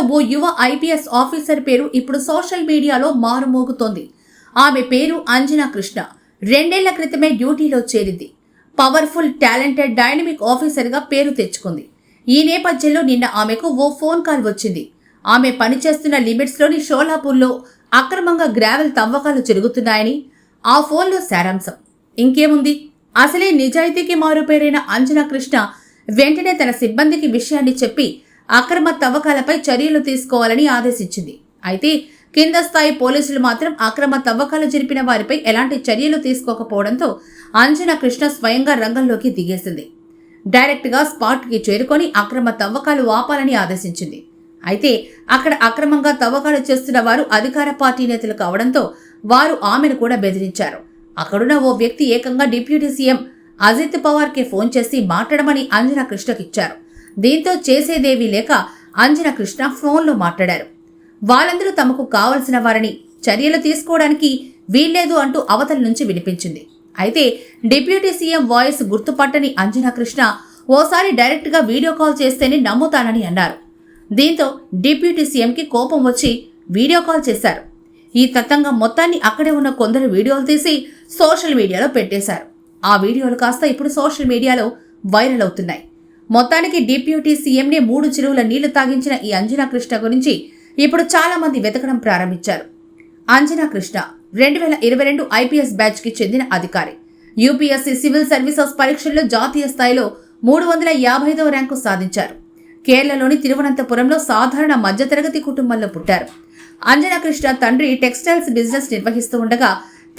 ఓ యువ IPS officer పేరు ఇప్పుడు సోషల్ మీడియాలో మారుమోగుతోంది. ఆమె పేరు అంజనా కృష్ణ. రెండేళ్ళ క్రితమే డ్యూటీలో చేరింది. పవర్ఫుల్ టాలెంటెడ్ డైనమిక్ ఆఫీసర్గా పేరు తెచ్చుకుంది. ఈ నేపథ్యంలో నిన్న ఆమెకు ఓ ఫోన్ కాల్ వచ్చింది. ఆమె పనిచేస్తున్న లిమిట్స్లోని షోలాపూర్లో అక్రమంగా గ్రావెల్ తవ్వకాలు జరుగుతున్నాయని ఆ ఫోన్లో సారాంశం. ఇంకేముంది? అసలే నిజాయితీకి మారుపేరైన అంజనా కృష్ణ వెంటనే తన సిబ్బందికి విషయాన్ని చెప్పి అక్రమ తవ్వకాలపై చర్యలు తీసుకోవాలని ఆదేశించింది. అయితే కింద స్థాయి పోలీసులు మాత్రం అక్రమ తవ్వకాలు జరిపిన వారిపై ఎలాంటి చర్యలు తీసుకోకపోవడంతో అంజనా కృష్ణ స్వయంగా రంగంలోకి దిగేసింది. డైరెక్ట్గా స్పాట్కి చేరుకొని అక్రమ తవ్వకాలు ఆపాలని ఆదేశించింది. అయితే అక్కడ అక్రమంగా తవ్వకాలు చేస్తున్న వారు అధికార పార్టీ నేతలు కావడంతో వారు ఆమెను కూడా బెదిరించారు. అక్కడున్న ఓ వ్యక్తి ఏకంగా డిప్యూటీ సీఎం అజిత్ పవార్కి ఫోన్ చేసి మాట్లాడమని అంజనా కృష్ణకిచ్చారు. దీంతో చేసేదేవి లేక అంజన కృష్ణ ఫోన్లో మాట్లాడారు. వాళ్ళందరూ తమకు కావలసిన వారిని చర్యలు తీసుకోవడానికి వీల్లేదు అంటూ అవతల నుంచి వినిపించింది. అయితే డిప్యూటీ సీఎం వాయిస్ గుర్తుపట్టని అంజనా కృష్ణ ఓసారి డైరెక్ట్గా వీడియో కాల్ చేస్తేనే నమ్ముతానని అన్నారు. దీంతో డిప్యూటీ సీఎంకి కోపం వచ్చి వీడియో కాల్ చేశారు. ఈ తతంగం మొత్తాన్ని అక్కడే ఉన్న కొందరు వీడియోలు తీసి సోషల్ మీడియాలో పెట్టేశారు. ఆ వీడియోలు కాస్త ఇప్పుడు సోషల్ మీడియాలో వైరల్ అవుతున్నాయి. మొత్తానికి డిప్యూటీ సీఎంని మూడు చెరువుల నీళ్ళు తాగించిన ఈ అంజనా కృష్ణ గురించి ఇప్పుడు చాలా మంది వెతకడం ప్రారంభించారు. అంజనా కృష్ణ రెండు వేల ఇరవై రెండు ఐపీఎస్ బ్యాచ్కి చెందిన అధికారి. యూపీఎస్సీ సివిల్ సర్వీసెస్ పరీక్షల్లో జాతీయ స్థాయిలో మూడు వందల యాభై ఐదవ ర్యాంకు సాధించారు. కేరళలోని తిరువనంతపురంలో సాధారణ మధ్యతరగతి కుటుంబంలో పుట్టారు. అంజనా కృష్ణ తండ్రి టెక్స్టైల్స్ బిజినెస్ నిర్వహిస్తూ ఉండగా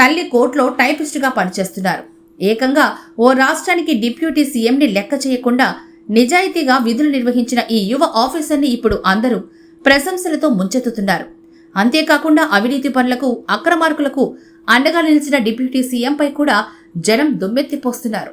తల్లి కోర్టులో టైపిస్టుగా పనిచేస్తున్నారు. ఏకంగా ఓ రాష్ట్రానికి డిప్యూటీ సీఎంని లెక్క చేయకుండా నిజాయితీగా విధులు నిర్వహించిన ఈ యువ ఆఫీసర్ని ఇప్పుడు అందరూ ప్రశంసలతో ముంచెత్తుతున్నారు. అంతేకాకుండా అవినీతి పనులకు అక్రమార్కులకు అండగా నిలిచిన డిప్యూటీ సీఎంపై కూడా జనం దుమ్మెత్తిపోస్తున్నారు.